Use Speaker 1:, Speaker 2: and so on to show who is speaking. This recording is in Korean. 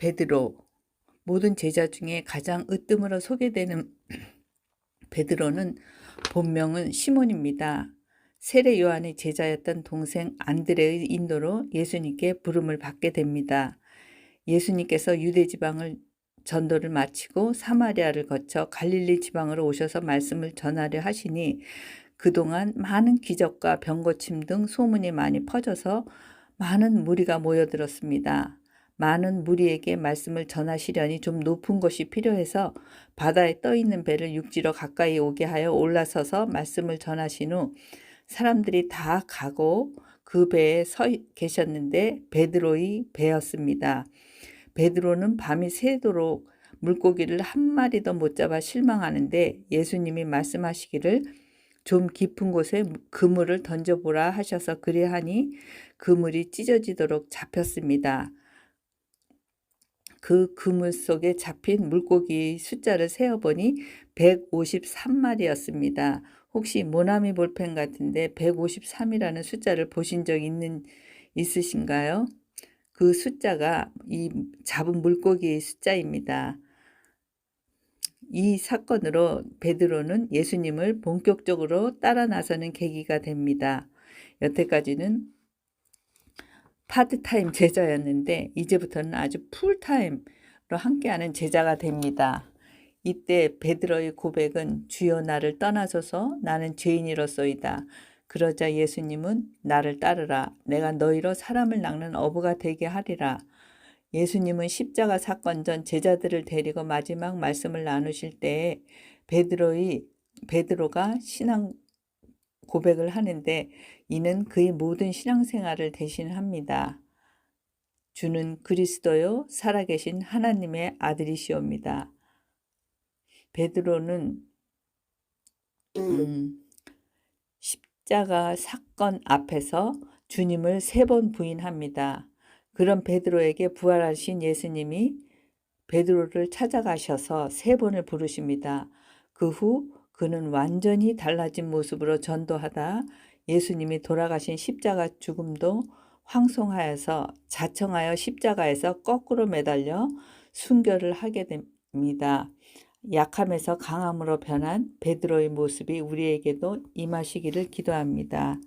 Speaker 1: 베드로 모든 제자 중에 가장 으뜸으로 소개되는 베드로는 본명은 시몬입니다. 세례 요한의 제자였던 동생 안드레의 인도로 예수님께 부름을 받게 됩니다. 예수님께서 유대 지방을 전도를 마치고 사마리아를 거쳐 갈릴리 지방으로 오셔서 말씀을 전하려 하시니 그동안 많은 기적과 병고침 등 소문이 많이 퍼져서 많은 무리가 모여들었습니다. 많은 무리에게 말씀을 전하시려니 좀 높은 곳이 필요해서 바다에 떠 있는 배를 육지로 가까이 오게 하여 올라서서 말씀을 전하신 후 사람들이 다 가고 그 배에 서 계셨는데 베드로의 배였습니다. 베드로는 밤이 새도록 물고기를 한 마리도 못 잡아 실망하는데 예수님이 말씀하시기를 좀 깊은 곳에 그물을 던져보라 하셔서 그리하니 그물이 찢어지도록 잡혔습니다. 그 그물 속에 잡힌 물고기 숫자를 세어보니 153마리였습니다. 혹시 모나미 볼펜 같은데 153이라는 숫자를 보신 적 있는 있으신가요? 그 숫자가 이 잡은 물고기의 숫자입니다. 이 사건으로 베드로는 예수님을 본격적으로 따라 나서는 계기가 됩니다. 여태까지는 파트타임 제자였는데 이제부터는 아주 풀타임으로 함께하는 제자가 됩니다. 이때 베드로의 고백은 주여 나를 떠나소서 나는 죄인이로소이다. 그러자 예수님은 나를 따르라. 내가 너희로 사람을 낚는 어부가 되게 하리라. 예수님은 십자가 사건 전 제자들을 데리고 마지막 말씀을 나누실 때에 베드로의 베드로가 신앙 고백을 하는데 이는 그의 모든 신앙생활을 대신합니다. 주는 그리스도요 살아계신 하나님의 아들이시옵니다. 베드로는 음, 십자가 사건 앞에서 주님을 세 번 부인합니다. 그런 베드로에게 부활하신 예수님이 베드로를 찾아가셔서 세 번을 부르십니다. 그 후 그는 완전히 달라진 모습으로 전도하다 예수님이 돌아가신 십자가 죽음도 황송하여서 자청하여 십자가에서 거꾸로 매달려 순교를 하게 됩니다. 약함에서 강함으로 변한 베드로의 모습이 우리에게도 임하시기를 기도합니다.